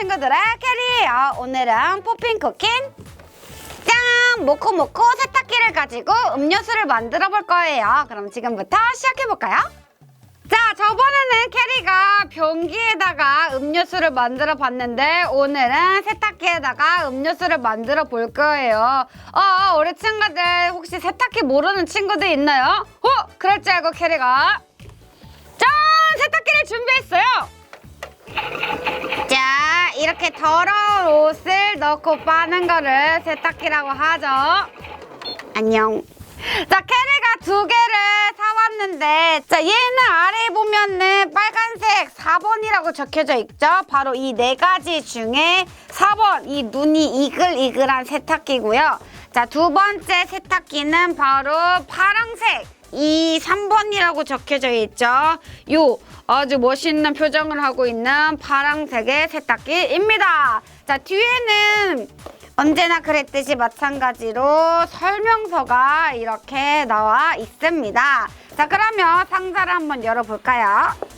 친구들의 캐리 어, 오늘은 포핀 쿠킨 짠! 모코모코 세탁기를 가지고 음료수를 만들어 볼 거예요 그럼 지금부터 시작해 볼까요? 자 저번에는 캐리가 변기에다가 음료수를 만들어 봤는데 오늘은 세탁기에다가 음료수를 만들어 볼 거예요 어 우리 친구들 혹시 세탁기 모르는 친구들 있나요? 어? 그럴 줄 알고 캐리가 짠! 세탁기를 준비했어요 이렇게 더러운 옷을 넣고 빠는 거를 세탁기라고 하죠. 안녕. 자, 캐리가 두 개를 사왔는데, 자, 얘는 아래에 보면은 빨간색 4번이라고 적혀져 있죠? 바로 이 네 가지 중에 4번, 이 눈이 이글이글한 세탁기고요. 자, 두 번째 세탁기는 바로 파랑색. 이 3번이라고 적혀져 있죠. 요 아주 멋있는 표정을 하고 있는 파랑색의 세탁기입니다. 자, 뒤에는 언제나 그랬듯이 마찬가지로 설명서가 이렇게 나와 있습니다. 자, 그러면 상자를 한번 열어볼까요?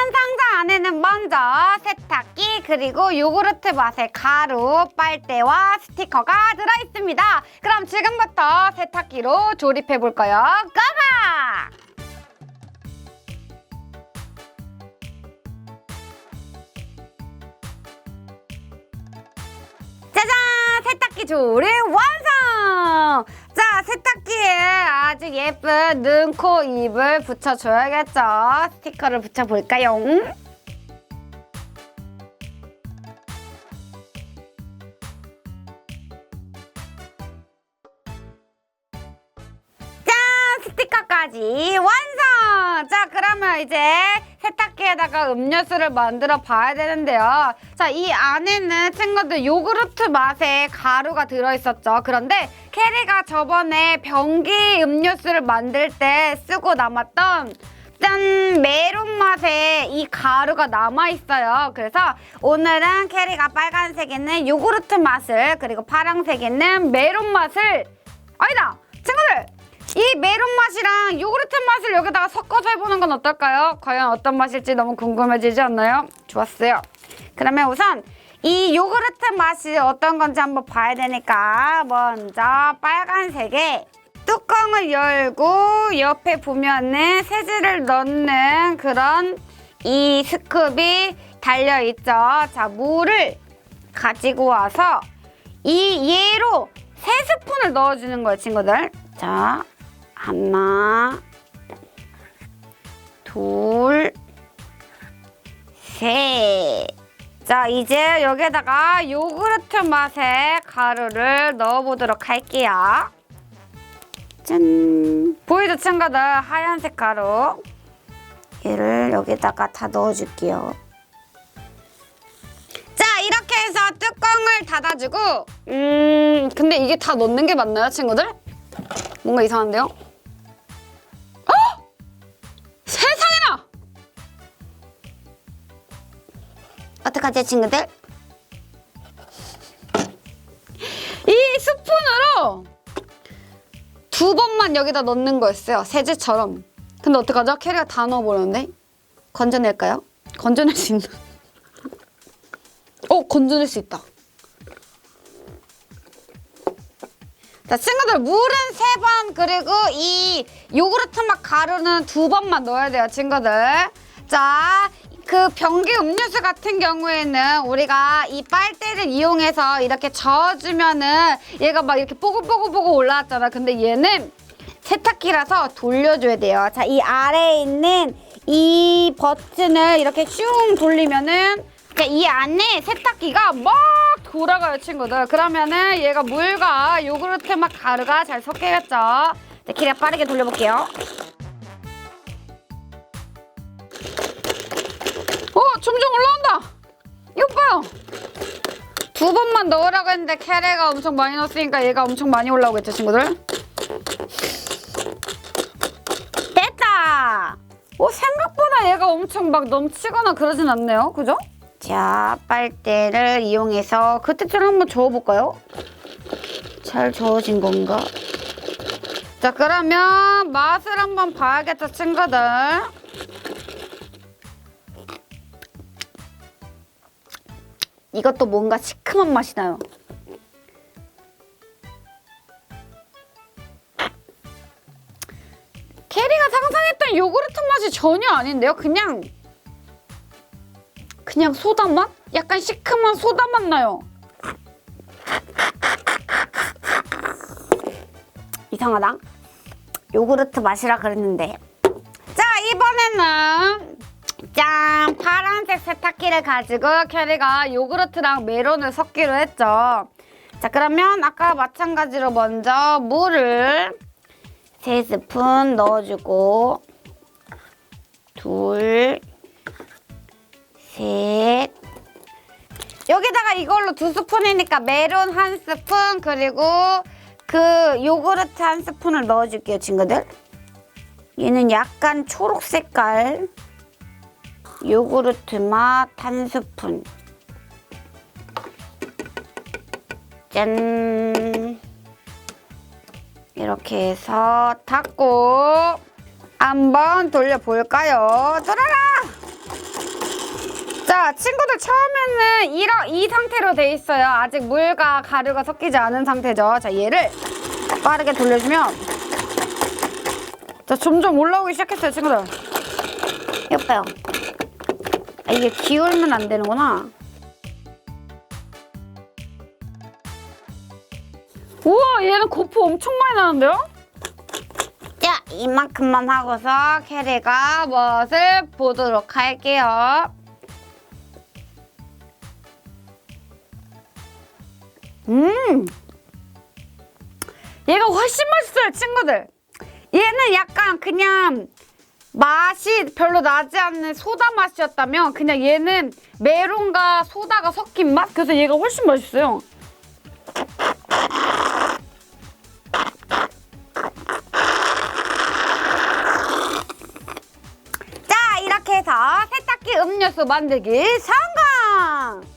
짜잔! 상자 안에는 먼저 세탁기 그리고 요구르트 맛의 가루, 빨대와 스티커가 들어있습니다. 그럼 지금부터 세탁기로 조립해 볼까요? 고고! 짜잔! 세탁기 조립 완성! 자, 세탁기에 아주 예쁜 눈, 코, 입을 붙여줘야겠죠. 스티커를 붙여볼까요? 짠! 스티커까지 완성! 자, 그러면 이제 세탁기에다가 음료수를 만들어 봐야 되는데요. 자, 이 안에는 친구들 요구르트 맛의 가루가 들어있었죠. 그런데 캐리가 저번에 변기 음료수를 만들 때 쓰고 남았던 짠! 메론 맛의 이 가루가 남아있어요. 그래서 오늘은 캐리가 빨간색에는 요구르트 맛을 그리고 파란색에는 메론 맛을 아니다! 친구들! 이 메론 맛이랑 요구르트 맛을 여기다가 섞어서 해보는 건 어떨까요? 과연 어떤 맛일지 너무 궁금해지지 않나요? 좋았어요. 그러면 우선 이 요구르트 맛이 어떤 건지 한번 봐야 되니까 먼저 빨간색에 뚜껑을 열고 옆에 보면은 세제를 넣는 그런 이 스쿱이 달려있죠. 자, 물을 가지고 와서 이 얘로 세 스푼을 넣어주는 거예요, 친구들. 자, 하나, 둘, 셋. 자, 이제 여기에다가 요구르트 맛의 가루를 넣어보도록 할게요. 짠. 보이죠, 친구들? 하얀색 가루. 얘를 여기다가 다 넣어줄게요. 자, 이렇게 해서 뚜껑을 닫아주고, 음, 근데 이게 다 넣는 게 맞나요, 친구들? 뭔가 이상한데요? 어떡하지, 친구들? 이 스푼으로 두 번만 여기다 넣는 거였어요. 세제처럼. 근데 어떡하죠? 캐리가 다 넣어버렸는데? 건져낼까요? 건져낼 수 있나? 어, 건져낼 수 있다. 자, 친구들 물은 세 번 그리고 이 요구르트 맛 가루는 두 번만 넣어야 돼요, 친구들. 자, 그 변기 음료수 같은 경우에는 우리가 이 빨대를 이용해서 이렇게 저어주면은 얘가 막 이렇게 뽀글뽀글뽀글 올라왔잖아. 근데 얘는 세탁기라서 돌려줘야 돼요. 자, 이 아래에 있는 이 버튼을 이렇게 슝 돌리면은 자, 이 안에 세탁기가 막 돌아가요, 친구들. 그러면은 얘가 물과 요구르트 맛 가루가 잘 섞이겠죠. 자, 기력 빠르게 돌려볼게요. 점점 올라온다. 이거 봐요. 두 번만 넣으라고 했는데 캐레가 엄청 많이 넣었으니까 얘가 엄청 많이 올라오겠죠, 친구들? 됐다. 오, 생각보다 얘가 엄청 막 넘치거나 그러진 않네요. 그죠? 자, 빨대를 이용해서 그때처럼 한번 저어볼까요? 잘 저어진 건가? 자, 그러면 맛을 한번 봐야겠다, 친구들. 이것도 뭔가 시큼한 맛이 나요. 캐리가 상상했던 요구르트 맛이 전혀 아닌데요. 그냥 그냥 소다 맛? 약간 시큼한 소다 맛 나요. 이상하다. 요구르트 맛이라 그랬는데. 자, 이번에는 짠! 파란색 세탁기를 가지고 캐리가 요구르트랑 메론을 섞기로 했죠. 자, 그러면 아까 마찬가지로 먼저 물을 세 스푼 넣어주고 둘, 셋 여기다가 이걸로 두 스푼이니까 메론 한 스푼 그리고 그 요구르트 한 스푼을 넣어줄게요 친구들 얘는 약간 초록 색깔 요구르트 맛 한 스푼 짠 이렇게 해서 닫고 한번 돌려볼까요? 돌아라! 자, 친구들 처음에는 이러, 이 상태로 돼 있어요. 아직 물과 가루가 섞이지 않은 상태죠. 자, 얘를 빠르게 돌려주면 자, 점점 올라오기 시작했어요, 친구들. 봐요. 아, 이게 기울면 안 되는구나. 우와, 얘는 거품 엄청 많이 나는데요? 자, 이만큼만 하고서 캐리가 멋을 보도록 할게요. 음! 얘가 훨씬 맛있어요, 친구들. 얘는 약간 그냥 맛이 별로 나지 않는 소다 맛이었다면 그냥 얘는 메론과 소다가 섞인 맛? 그래서 얘가 훨씬 맛있어요. 자, 이렇게 해서 세탁기 음료수 만들기 성공!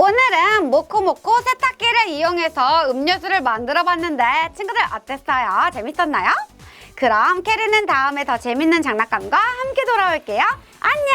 오늘은 모코모코 세탁기를 이용해서 음료수를 만들어 봤는데 친구들 어땠어요? 재밌었나요? 그럼 캐리는 다음에 더 재밌는 장난감과 함께 돌아올게요. 안녕!